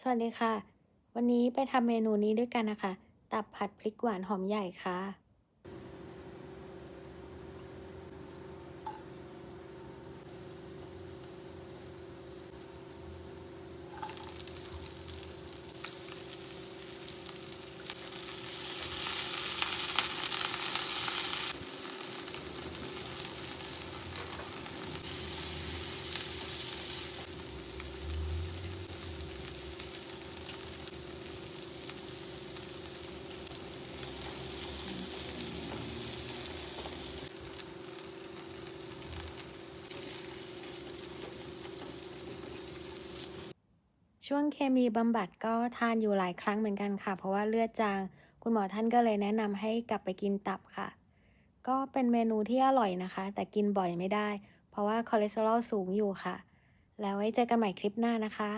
สวัสดีค่ะ วันนี้ไปทำเมนูนี้ด้วยกันนะคะ ตับผัดพริกหวานหอมใหญ่ค่ะ ช่วงเคมีบำบัดก็ทานอยู่หลายครั้งเหมือนกันค่ะ เพราะว่าเลือดจาง คุณหมอท่านก็เลยแนะนำให้กลับไปกินตับค่ะ ก็เป็นเมนูที่อร่อยนะคะ แต่กินบ่อยไม่ได้ เพราะว่าคอเลสเตอรอลสูงอยู่ค่ะ แล้วไว้เจอกันใหม่คลิปหน้านะคะ